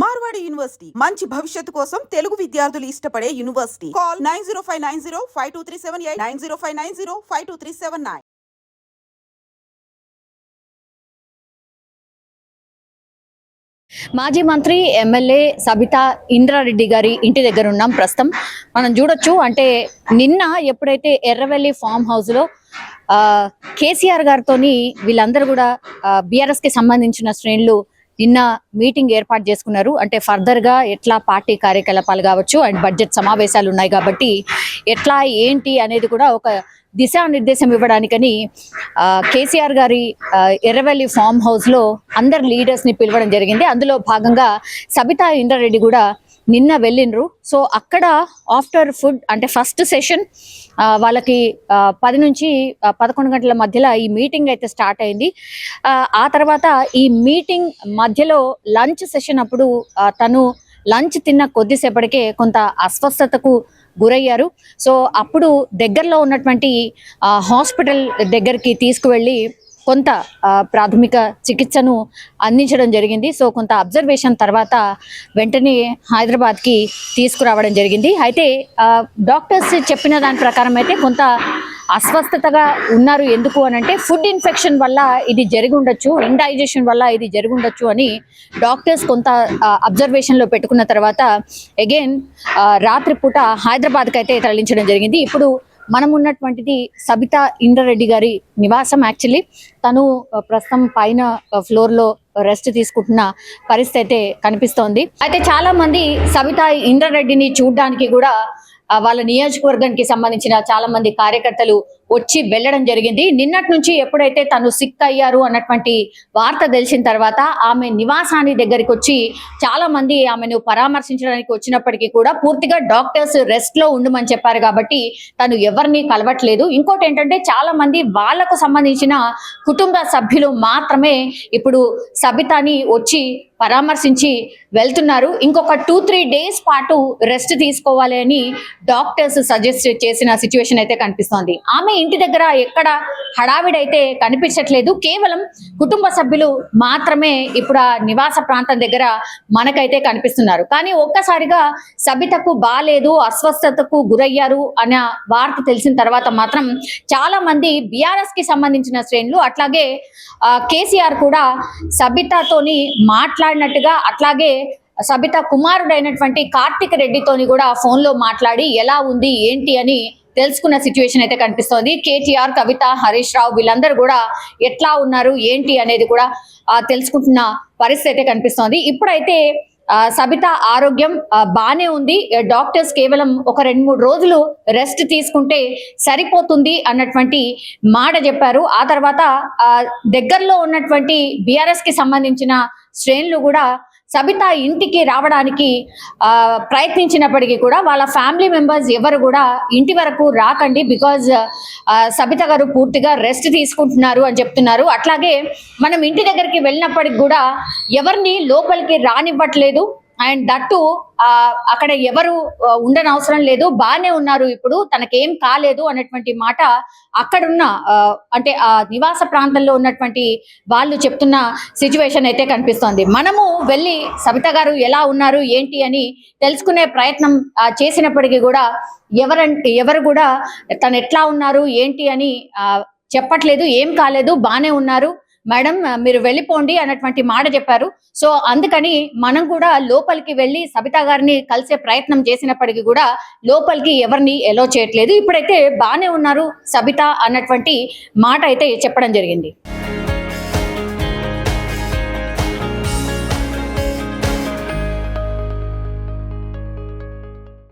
Marwadi university మంచి భవిష్యత్తు కోసం తెలుగు విద్యార్థులు ఇష్టపడే university. Call nine zero five nine zero five two three seven eight nine zero five nine zero five two three seven nine. మాజీ మంత్రి MLA Sabitha Indra Reddy గారి ఇంటి దగ్గర ఉన్నాం ప్రస్తుతం. మనం చూడొచ్చు అంటే నిన్న ఎప్పుడైతే ఎర్రవెల్లి ఫామ్ హౌస్లో కేసీఆర్ గారితో వీళ్ళందరూ కూడా బీఆర్ఎస్కి సంబంధించిన శ్రేణులు నిన్న మీటింగ్ ఏర్పాటు చేసుకున్నారు. అంటే ఫర్దర్గా ఎట్లా పార్టీ కార్యకలాపాలు కావచ్చు అండ్ బడ్జెట్ సమావేశాలు ఉన్నాయి కాబట్టి ఎట్లా ఏంటి అనేది కూడా ఒక దిశానిర్దేశం ఇవ్వడానికని కేసీఆర్ గారి ఎర్రవెల్లి ఫామ్ హౌస్లో అందరు లీడర్స్ని పిలవడం జరిగింది. అందులో భాగంగా సబితా ఇంద్రారెడ్డి కూడా నిన్న వెళ్ళిండ్రు. సో అక్కడ ఆఫ్టర్ ఫుడ్ అంటే ఫస్ట్ సెషన్ వాళ్ళకి పది నుంచి పదకొండు గంటల మధ్యలో ఈ మీటింగ్ అయితే స్టార్ట్ అయింది. ఆ, తర్వాత ఈ మీటింగ్ మధ్యలో లంచ్ సెషన్ అప్పుడు తను లంచ్ తిన్న కొద్దిసేపటికే కొంత అస్వస్థతకు గురయ్యారు. సో అప్పుడు దగ్గరలో ఉన్నటువంటి హాస్పిటల్ దగ్గరికి తీసుకువెళ్ళి కొంత ప్రాథమిక చికిత్సను అందించడం జరిగింది. సో కొంత అబ్జర్వేషన్ తర్వాత వెంటనే హైదరాబాద్కి తీసుకురావడం జరిగింది. అయితే డాక్టర్స్ చెప్పిన దాని ప్రకారం అయితే కొంత అస్వస్థతగా ఉన్నారు. ఎందుకు అని అంటే ఫుడ్ ఇన్ఫెక్షన్ వల్ల ఇది జరిగి ఉండొచ్చు ఇండైజెషన్ వల్ల ఇది జరిగి ఉండొచ్చు అని డాక్టర్స్ కొంత అబ్జర్వేషన్లో పెట్టుకున్న తర్వాత అగైన్ రాత్రిపూట హైదరాబాద్కి అయితే తరలించడం జరిగింది. ఇప్పుడు మనం ఉన్నటువంటిది సబితా ఇంద్రారెడ్డి గారి నివాసం యాక్చువల్లీ. తను ప్రస్తుతం పైన ఫ్లోర్లో రెస్ట్ తీసుకుంటున్న పరిస్థితి అయితే కనిపిస్తోంది. అయితే చాలా మంది సబితా ఇంద్రారెడ్డిని చూడడానికి కూడా వాళ్ళ నియోజకవర్గానికి సంబంధించిన చాలా మంది కార్యకర్తలు వచ్చి వెళ్ళడం జరిగింది. నిన్నటి నుంచి ఎప్పుడైతే తను సిక్ అయ్యారు అన్నటువంటి వార్త తెలిసిన తర్వాత ఆమె నివాసాన్ని దగ్గరికి వచ్చి చాలా మంది ఆమెను పరామర్శించడానికి వచ్చినప్పటికీ కూడా పూర్తిగా డాక్టర్స్ రెస్ట్లో ఉండమని చెప్పారు కాబట్టి తను ఎవరిని కలవట్లేదు. ఇంకోటి ఏంటంటే చాలా మంది వాళ్ళకు సంబంధించిన కుటుంబ సభ్యులు మాత్రమే ఇప్పుడు సబితాని వచ్చి పరామర్శించి వెళ్తున్నారు. ఇంకొక టూ త్రీ డేస్ పాటు రెస్ట్ తీసుకోవాలి అని డాక్టర్స్ సజెస్ట్ చేసిన సిచ్యువేషన్ అయితే కనిపిస్తోంది. ఆమె ఇంటి దగ్గర ఎక్కడ హడావిడైతే కనిపించట్లేదు. కేవలం కుటుంబ సభ్యులు మాత్రమే ఇప్పుడు ఆ నివాస ప్రాంతం దగ్గర మనకైతే కనిపిస్తున్నారు. కానీ ఒక్కసారిగా సబితకు బాలేదు అస్వస్థతకు గురయ్యారు అనే వార్త తెలిసిన తర్వాత మాత్రం చాలా మంది బీఆర్ఎస్కి సంబంధించిన శ్రేణులు అట్లాగే కేసీఆర్ కూడా సబితతోని మాట్లాడినట్టుగా అట్లాగే సబిత కుమారుడైనటువంటి కార్తిక్ రెడ్డితోని కూడా ఫోన్లో మాట్లాడి ఎలా ఉంది ఏంటి అని తెలుసుకున్న సిచ్యువేషన్ అయితే కనిపిస్తోంది. కేటీఆర్ కవిత హరీష్ రావు వీళ్ళందరూ కూడా ఎట్లా ఉన్నారు ఏంటి అనేది కూడా తెలుసుకుంటున్న పరిస్థితి అయితే కనిపిస్తోంది. ఇప్పుడైతే సబిత ఆరోగ్యం బానే ఉంది. డాక్టర్స్ కేవలం ఒక రెండు మూడు రోజులు రెస్ట్ తీసుకుంటే సరిపోతుంది అన్నటువంటి మాట చెప్పారు. ఆ తర్వాత దగ్గరలో ఉన్నటువంటి బీఆర్ఎస్కి సంబంధించిన శ్రేణులు కూడా సబిత ఇంటికి రావడానికి ప్రయత్నించినప్పటికీ కూడా వాళ్ళ ఫ్యామిలీ మెంబర్స్ ఎవరు కూడా ఇంటి వరకు రాకండి బికాజ్ సబిత గారు పూర్తిగా రెస్ట్ తీసుకుంటున్నారు అని చెప్తున్నారు. అట్లాగే మనం ఇంటి దగ్గరికి వెళ్ళినప్పటికి కూడా ఎవరిని లోపలికి రానివ్వట్లేదు. అండ్ దట్టు ఆ, అక్కడ ఎవరు ఉండనవసరం లేదు బాగానే ఉన్నారు ఇప్పుడు తనకేం కాలేదు అన్నటువంటి మాట అక్కడున్న ఆ, అంటే ఆ నివాస ప్రాంతంలో ఉన్నటువంటి వాళ్ళు చెప్తున్న సిచ్యువేషన్ అయితే కనిపిస్తోంది. మనము వెళ్ళి సబిత గారు ఎలా ఉన్నారు ఏంటి అని తెలుసుకునే ప్రయత్నం చేసినప్పటికీ కూడా ఎవరంటే ఎవరు కూడా తను ఎట్లా ఉన్నారు ఏంటి అని ఆ, చెప్పట్లేదు ఏం కాలేదు బానే ఉన్నారు. మేడం మీరు వెళ్ళిపోండి అన్నటువంటి మాట చెప్పారు. సో అందుకని మనం కూడా లోపలికి వెళ్ళి సబితా గారిని కలిసే ప్రయత్నం చేసినప్పటికీ కూడా లోపలికి ఎవరిని ఎలో చేయట్లేదు. ఇప్పుడైతే బానే ఉన్నారు సబిత అన్నటువంటి మాట అయితే చెప్పడం జరిగింది.